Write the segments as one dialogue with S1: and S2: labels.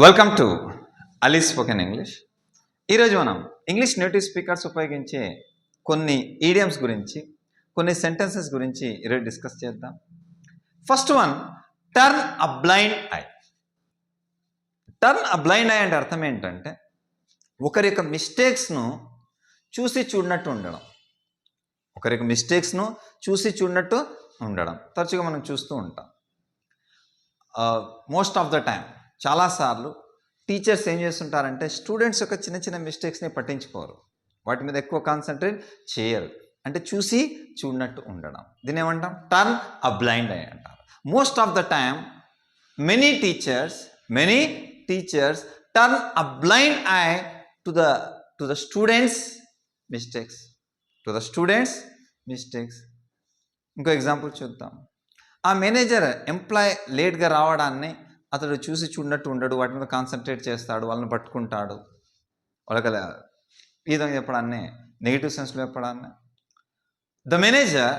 S1: Welcome to Ali spoken English ఈరోజు మనం English native speakers ఉపయోగించే కొన్ని ఈడియమ్స్ గురించి కొన్ని సెంటెన్సెస్ గురించి ఈరోజు డిస్కస్ చేద్దాం. First one turn a blind eye turn a blind eye అంటే అర్థం ఏంటంటే ఒకరి యొక్క మిస్టేక్స్ను చూసి చూడనట్టు ఉండడం. ఒకరి యొక్క మిస్టేక్స్ను చూసి చూడనట్టు ఉండడం. తరచుగా మనం చూస్తూ ఉంటాం. మోస్ట్ ఆఫ్ ద టైం చాలాసార్లు టీచర్స్ ఏం చేస్తుంటారంటే స్టూడెంట్స్ యొక్క చిన్న చిన్న మిస్టేక్స్ని పట్టించుకోరు. వాటి మీద ఎక్కువ కాన్సన్ట్రేట్ చేయరు. అంటే చూసి చూడనట్టు ఉండడం. దీని ఏమంటాం? టర్న్ అ బ్లైండ్ ఐ అంటారు. Most of the time many teachers many teachers turn a blind eye to the to the students mistakes. To the students mistakes. ఇంకో ఎగ్జాంపుల్ చూద్దాం. ఆ మేనేజర్ ఎంప్లాయ్ లేట్గా రావడాన్ని అతడు చూసి చూడనట్టు ఉండడు వాటి మీద కాన్సన్ట్రేట్ చేస్తాడు వాళ్ళని పట్టుకుంటాడు. వాళ్ళకి ఈ విధంగా చెప్పడాన్ని నెగిటివ్ సెన్స్లో చెప్పడాన్ని. The manager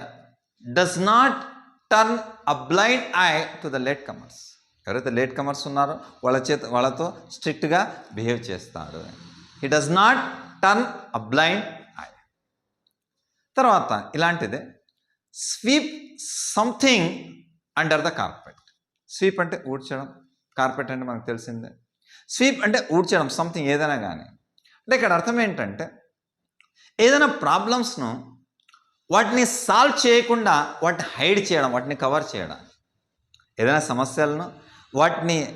S1: does not turn a blind eye to the late comers ఎవరైతే లేట్ కమర్స్ ఉన్నారో వాళ్ళ చేత వాళ్ళతో స్ట్రిక్ట్గా బిహేవ్ చేస్తాడు. He does not turn a blind eye తర్వాత ఇలాంటిదే sweep something under the carpet sweep అంటే ఊడ్చడం కార్పెట్ అంటే మనకు తెలిసిందే. స్వీప్ అంటే ఊడ్చడం సంథింగ్ ఏదైనా కానీ అంటే ఇక్కడ అర్థం ఏంటంటే ఏదైనా ప్రాబ్లమ్స్ను వాటిని సాల్వ్ చేయకుండా వాటిని హైడ్ చేయడం వాటిని కవర్ చేయడం. ఏదైనా సమస్యలను వాటిని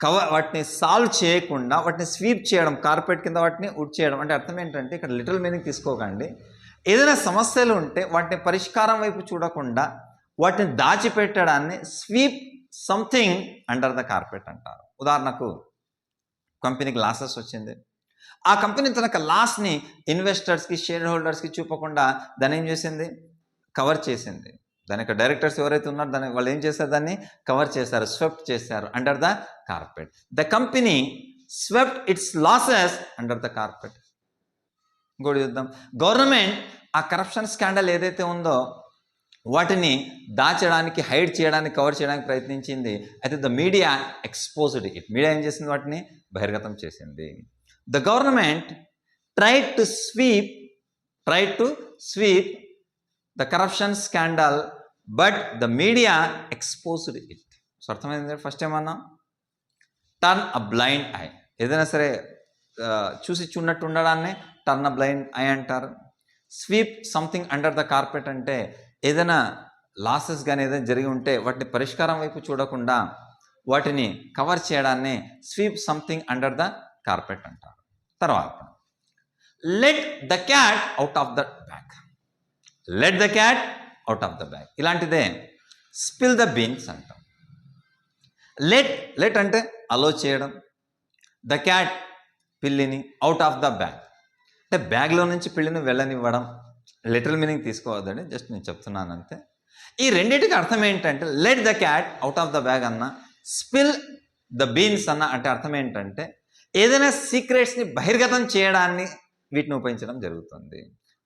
S1: కవర్ వాటిని సాల్వ్ చేయకుండా వాటిని స్వీప్ చేయడం కార్పెట్ కింద వాటిని ఉడ్ చేయడం అంటే అర్థం ఏంటంటే ఇక్కడ లిటిల్ మీనింగ్ తీసుకోకండి. ఏదైనా సమస్యలు ఉంటే వాటిని పరిష్కారం వైపు చూడకుండా వాటిని దాచిపెట్టడాన్ని sweep something under the carpet అంటారు. ఉదాహరణకు కంపెనీకి లాసెస్ వచ్చింది. ఆ కంపెనీ తన యొక్క లాస్ని ఇన్వెస్టర్స్కి షేర్ హోల్డర్స్కి చూపకుండా దాన్ని ఏం చేసింది? కవర్ చేసింది. దాని యొక్క డైరెక్టర్స్ ఎవరైతే ఉన్నారో దాన్ని వాళ్ళు ఏం చేశారు దాన్ని? కవర్ చేశారు స్వెప్ట్ చేశారు under the carpet the company swept its losses under the carpet ఇంకోటి చూద్దాం. గవర్నమెంట్ ఆ కరప్షన్ స్కాండల్ ఏదైతే ఉందో వాటిని దాచడానికి హైడ్ చేయడానికి కవర్ చేయడానికి ప్రయత్నించింది. అయితే the media exposed it. Media ఏం చేసింది వాటిని? బహిర్గతం చేసింది. The government try to sweep try to sweep the corruption scandal but the media exposed it. So అర్థమైంది? ఫస్ట్ ఏమన్నా? Turn a blind eye. ఏదైనా సరే చూసి చూడనట్టు ఉండడాన్ని టర్న్ అ బ్లైండ్ ఐ అంటారు. Sweep something under the carpet అంటే ఏదైనా లాసెస్ కానీ ఏదైనా జరిగి ఉంటే వాటిని పరిష్కారం వైపు చూడకుండా వాటిని కవర్ చేయడాన్ని sweep something under the carpet అంటారు. తర్వాత let the cat out of the bag let the cat out of the bag ఇలాంటిదే స్పిల్ ద బీన్స్ అంటాం. లెట్ లెట్ అంటే అలో చేయడం. ద క్యాట్ పిల్లిని అవుట్ ఆఫ్ ద బ్యాగ్ అంటే బ్యాగ్లో నుంచి పిల్లిని వెళ్ళనివ్వడం. లిటరల్ మీనింగ్ తీసుకోవద్దండి జస్ట్ నేను చెప్తున్నాను అంతే ఈ రెండింటికి అర్థం ఏంటంటే let the cat out of the bag అన్న స్పిల్ ద బీన్స్ అన్న అంటే అర్థం ఏంటంటే ఏదైనా సీక్రెట్స్ని బహిర్గతం చేయడాన్ని వీటిని ఉపయోగించడం జరుగుతుంది.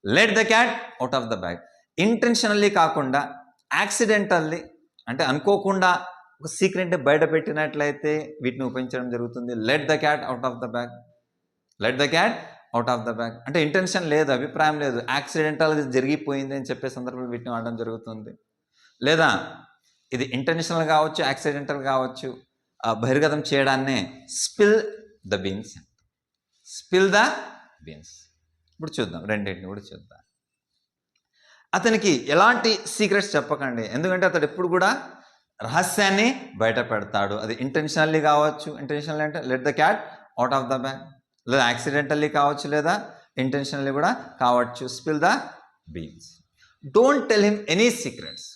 S1: Let the cat out of the bag intentionally కాకుండా యాక్సిడెంటల్లీ అంటే అనుకోకుండా ఒక సీక్రెట్ని బయట పెట్టినట్లయితే వీటిని ఉపయోగించడం జరుగుతుంది. Let the cat out of the bag let the cat out of the bag అంటే ఇంటెన్షన్ లేదు అభిప్రాయం లేదు. యాక్సిడెంటల్ జరిగిపోయింది అని చెప్పే సందర్భంలో వీటిని వాడడం జరుగుతుంది. లేదా ఇది ఇంటెన్షనల్ కావచ్చు యాక్సిడెంటల్ కావచ్చు బహిర్గతం చేయడాన్నే spill the beans spill the beans ఇప్పుడు చూద్దాం రెండింటిని కూడా చూద్దాం. అతనికి ఎలాంటి సీక్రెట్స్ చెప్పకండి. ఎందుకంటే అతడు ఎప్పుడు కూడా రహస్యాన్ని బయట పెడతాడు. అది ఇంటెన్షనల్లీ కావచ్చు ఇంటెన్షనల్ అంటే let the cat out of the bag లేదా యాక్సిడెంటల్లీ కావచ్చు లేదా ఇంటెన్షనల్లీ కూడా కావచ్చు. Spill the beans don't tell him any secrets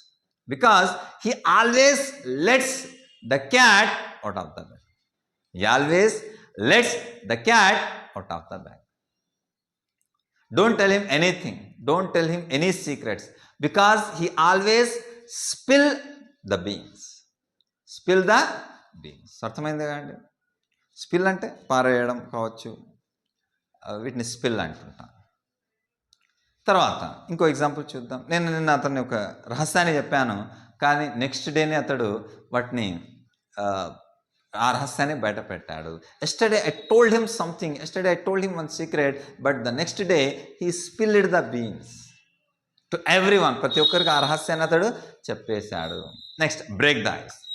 S1: because he always lets the cat out of the bag he always lets the cat out of the bag don't tell him anything don't tell him any secrets because he always spill the beans spill the beans అర్థమైంది కదండి spill అంటే పారేయడం కావచ్చు. వీటిని spill అంటుంటాం. తర్వాత ఇంకో example చూద్దాం. నేను నిన్న అతన్ని ఒక రహస్యాన్ని చెప్పాను. కానీ నెక్స్ట్ డేనే అతడు వాటిని ఆ, ఆ రహస్యాన్ని బయట పెట్టాడు. Yesterday I told him something yesterday I told him one secret but the next day he spilled the beans to every one ప్రతి ఒక్కరికి ఆ రహస్యాన్ని అతడు చెప్పేశాడు. Next break the ice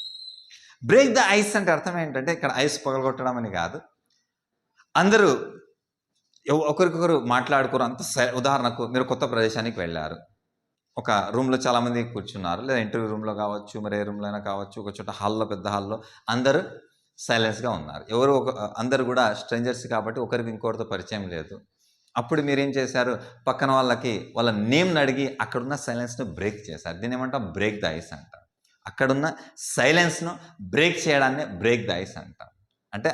S1: break the ice అంటే అర్థం ఏంటంటే ఇక్కడ ఐస్ పగలగొట్టడం అని కాదు. అందరూ ఒకరికొకరు మాట్లాడుకోరు. అంత ఉదాహరణకు మీరు కొత్త ప్రదేశానికి వెళ్ళారు. ఒక రూమ్లో చాలామంది కూర్చున్నారు. లేదా ఇంటర్వ్యూ రూమ్లో కావచ్చు మరి ఏ రూమ్లో అయినా కావచ్చు ఒక చోట హాల్లో పెద్ద హాల్లో అందరూ సైలెన్స్గా ఉన్నారు. ఎవరు ఒక అందరు కూడా స్ట్రేంజర్స్ కాబట్టి ఒకరికి ఇంకొకరితో పరిచయం లేదు. అప్పుడు మీరు ఏం చేశారు? పక్కన వాళ్ళకి వాళ్ళ నేమ్ని అడిగి అక్కడున్న సైలెన్స్ను బ్రేక్ చేశారు. దీని ఏమంటాం బ్రేక్ ద ఐస్ అంటారు. అక్కడున్న సైలెన్స్ను బ్రేక్ చేయడాన్ని బ్రేక్ ద ఐస్ అంటాం. అంటే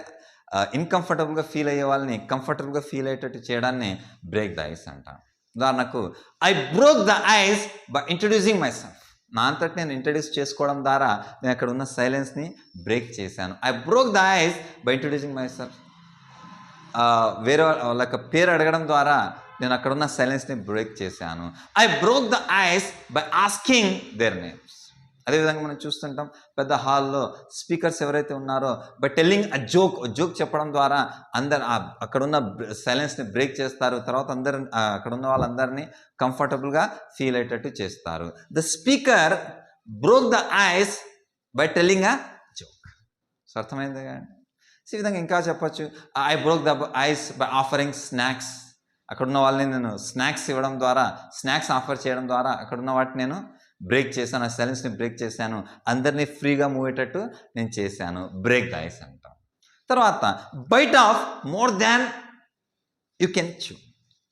S1: ఇన్కంఫర్టబుల్గా ఫీల్ అయ్యే వాళ్ళని కంఫర్టబుల్గా ఫీల్ అయ్యేటట్టు చేయడాన్ని బ్రేక్ ద ఐస్ అంటాం. ఉదాహరణకు I broke the ice by introducing my self నా అంతటి నేను ఇంట్రడ్యూస్ చేసుకోవడం ద్వారా నేను అక్కడ ఉన్న సైలెన్స్ని బ్రేక్ చేశాను. I broke the ice by introducing my self వేరే వాళ్ళ పేరు అడగడం ద్వారా నేను అక్కడ ఉన్న సైలెన్స్ని బ్రేక్ చేశాను. I broke the ice by asking their names. అదేవిధంగా మనం చూస్తుంటాం పెద్ద హాల్లో స్పీకర్స్ ఎవరైతే ఉన్నారో by telling a joke joke చెప్పడం ద్వారా అందరు అక్కడున్న సైలెన్స్ని బ్రేక్ చేస్తారు. తర్వాత అందరు అక్కడ ఉన్న వాళ్ళందరినీ కంఫర్టబుల్గా ఫీల్ అయ్యేటట్టు చేస్తారు. The speaker broke the ice by telling a joke so అర్థమైంది? కానీ ఈ విధంగా ఇంకా చెప్పొచ్చు. I broke the ice by offering snacks అక్కడున్న వాళ్ళని నేను స్నాక్స్ ఇవ్వడం ద్వారా స్నాక్స్ ఆఫర్ చేయడం ద్వారా అక్కడున్న వాటిని నేను బ్రేక్ చేశాను ఆ సైలెన్స్ని బ్రేక్ చేశాను అందరినీ ఫ్రీగా మూవేటట్టు నేను చేశాను. బ్రేక్ ద ఐస్ అంటాం. తర్వాత bite off more than you can chew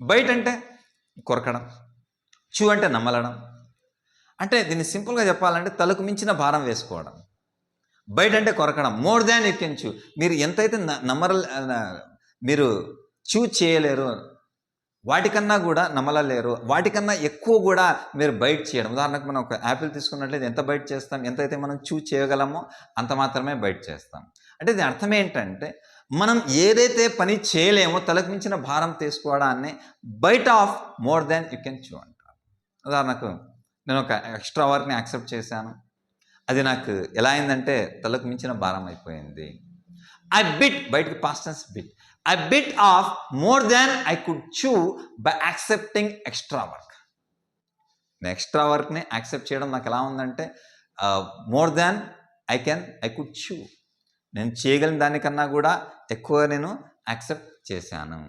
S1: bite అంటే కొరకడం చూ అంటే నమ్మలడం అంటే దీన్ని సింపుల్గా చెప్పాలంటే తలకు మించిన భారం వేసుకోవడం. బయట అంటే కొరకడం more than you can chew మీరు ఎంతైతే న- నమ్మర మీరు చూ చేయలేరు వాటికన్నా కూడా నమ్మలలేరు వాటికన్నా ఎక్కువ కూడా మీరు బైట్ చేయడం. ఉదాహరణకు మనం ఒక యాపిల్ తీసుకున్నట్లయితే ఎంత బైట్ చేస్తాం? ఎంతైతే మనం చూ చేయగలమో అంత మాత్రమే బైట్ చేస్తాం. అంటే దీని అర్థం ఏంటంటే మనం ఏదైతే పని చేయలేమో తలకు మించిన భారం తీసుకోవడాన్ని bite off more than you can chew అంటారు. ఉదాహరణకు నేను ఒక ఎక్స్ట్రా వర్క్ని యాక్సెప్ట్ చేశాను. అది నాకు ఎలా అయిందంటే తలకు మించిన భారం అయిపోయింది. ఐ బిట్ బయటకి past tense bit. I bit off more than I could chew by accepting extra work extra వర్క్ని యాక్సెప్ట్ చేయడం నాకు ఎలా ఉందంటే more than I can I could chew నేను చేయగలిగిన దానికన్నా కూడా ఎక్కువ నేను యాక్సెప్ట్ చేశాను.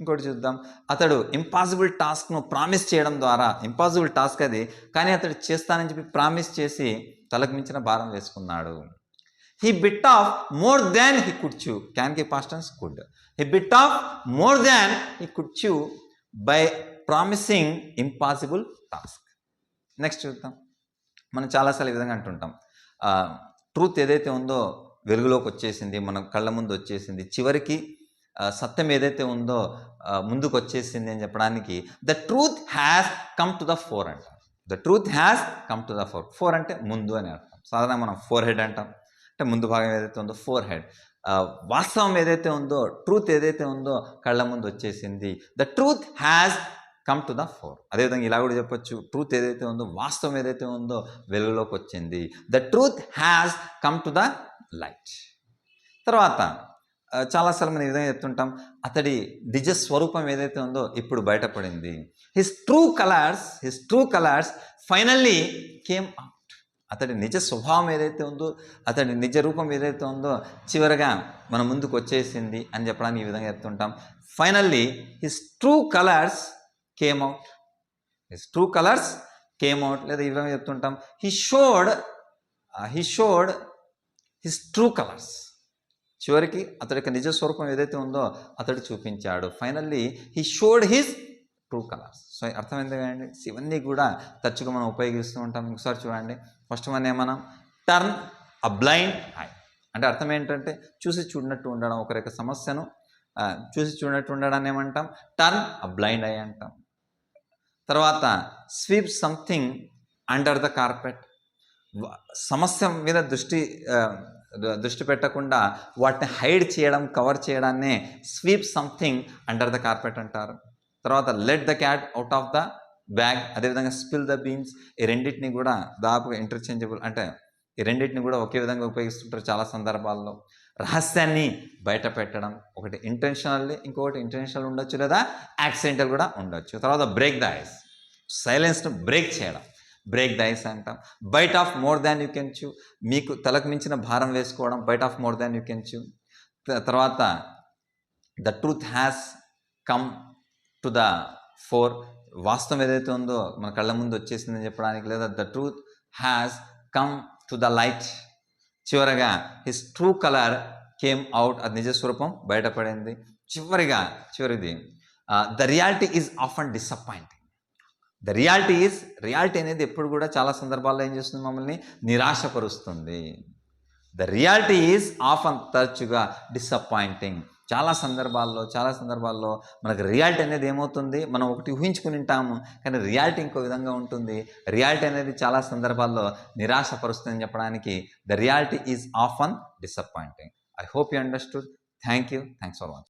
S1: ఇంకోటి చూద్దాం. అతడు ఇంపాసిబుల్ టాస్క్ను ప్రామిస్ చేయడం ద్వారా ఇంపాసిబుల్ టాస్క్ అది కానీ అతడు చేస్తానని చెప్పి ప్రామిస్ చేసి తలకు మించిన భారం వేసుకున్నాడు. He bit off more than he could chew క్యాన్కి past tense could he bit off more than he could chew by promising impossible task next చూద్దాం. మనం చాలాసార్లు ఈ విధంగా అంటుంటాం. ట్రూత్ ఏదైతే ఉందో వెలుగులోకి వచ్చేసింది మన కళ్ళ ముందు వచ్చేసింది చివరికి సత్యం ఏదైతే ఉందో ముందుకు వచ్చేసింది అని చెప్పడానికి the truth has come to the fore అంటాం. The truth has come to the fore fore అంటే ముందు అని అర్థం. సాధారణంగా మనం ఫోర్ హెడ్ అంటాం. అంటే ముందు భాగం ఏదైతే ఉందో ఫోర్ హెడ్ వాస్తవం ఏదైతే ఉందో ట్రూత్ ఏదైతే ఉందో కళ్ళ ముందు వచ్చేసింది. The truth has come to the fore అదేవిధంగా ఇలా కూడా చెప్పొచ్చు. ట్రూత్ ఏదైతే ఉందో వాస్తవం ఏదైతే ఉందో వెలుగులోకి వచ్చింది. The truth has come to the light తర్వాత చాలాసార్లు మనం ఈ విధంగా చెప్తుంటాం అతడి నిజ స్వరూపం ఏదైతే ఉందో ఇప్పుడు బయటపడింది. His true colours his true colours finally came up అతడి నిజ స్వభావం ఏదైతే ఉందో అతడి నిజ రూపం ఏదైతే ఉందో చివరగా మన ముందుకు వచ్చేసింది అని చెప్పడానికి ఈ విధంగా చెప్తుంటాం. Finally his true colours came out his true colours came out లేదా ఈ విధంగా చెప్తుంటాం. He showed he showed his true colours చివరికి అతడి యొక్క నిజ స్వరూపం ఏదైతే ఉందో అతడు చూపించాడు. Finally he showed his true colours so అర్థమైంది కదండి? ఇవన్నీ కూడా తరచుగా మనం ఉపయోగిస్తూ ఉంటాం. ఇంకోసారి చూడండి. ఫస్ట్ వన్ ఏమన్నా? టర్న్ అ బ్లైండ్ ఐ అంటే అర్థం ఏంటంటే చూసి చూడనట్టు ఉండడం ఒకరి యొక్క సమస్యను. చూసి చూడనట్టు ఉండడాన్ని ఏమంటాం? టర్న్ అ బ్లైండ్ ఐ అంటాం. తర్వాత sweep something under the carpet సమస్య మీద దృష్టి దృష్టి పెట్టకుండా వాటిని హైడ్ చేయడం cover చేయడాన్నే sweep something under the carpet అంటారు. తర్వాత let the cat out of the bag అదేవిధంగా స్పిల్ ద బీన్స్ ఈ రెండింటిని కూడా దాదాపుగా ఇంటర్చేంజబుల్ అంటే ఈ రెండింటిని కూడా ఒకే విధంగా ఉపయోగిస్తుంటారు చాలా సందర్భాల్లో. రహస్యాన్ని బయట పెట్టడం ఒకటి ఇంటెన్షనల్లీ ఇంకొకటి ఇంటెన్షనల్ ఉండొచ్చు లేదా యాక్సిడెంటల్ కూడా ఉండొచ్చు. తర్వాత బ్రేక్ ద ఐస్ సైలెన్స్ను బ్రేక్ చేయడం. బ్రేక్ ద ఐస్ అంటాం. Bite off more than you can chew మీకు తలకు మించిన భారం వేసుకోవడం bite off more than you can chew తర్వాత the truth has come to the fore వాస్తవం ఏదైతే ఉందో మన కళ్ళ ముందు వచ్చేసిందని చెప్పడానికి లేదా the truth has come to the light చివరగా his true colour came out అది నిజస్వరూపం బయటపడింది. చివరిగా చివరిది ద రియాలిటీ ఈజ్ ఆఫ్ and disappointing the reality is reality అనేది ఎప్పుడు కూడా చాలా సందర్భాల్లో ఏం చేస్తుంది మమ్మల్ని? నిరాశపరుస్తుంది. ద రియాలిటీ ఈజ్ ఆఫ్ అండ్ తరచుగా డిసప్పాయింటింగ్ చాలా సందర్భాల్లో చాలా సందర్భాల్లో మనకు రియాలిటీ అనేది ఏమవుతుంది? మనం ఒకటి ఊహించుకుని ఉంటాము కానీ రియాలిటీ ఇంకో విధంగా ఉంటుంది. రియాలిటీ అనేది చాలా సందర్భాల్లో నిరాశపరుస్తుందని చెప్పడానికి the reality is often disappointing. I hope you understood. Thank you. Thanks for watching.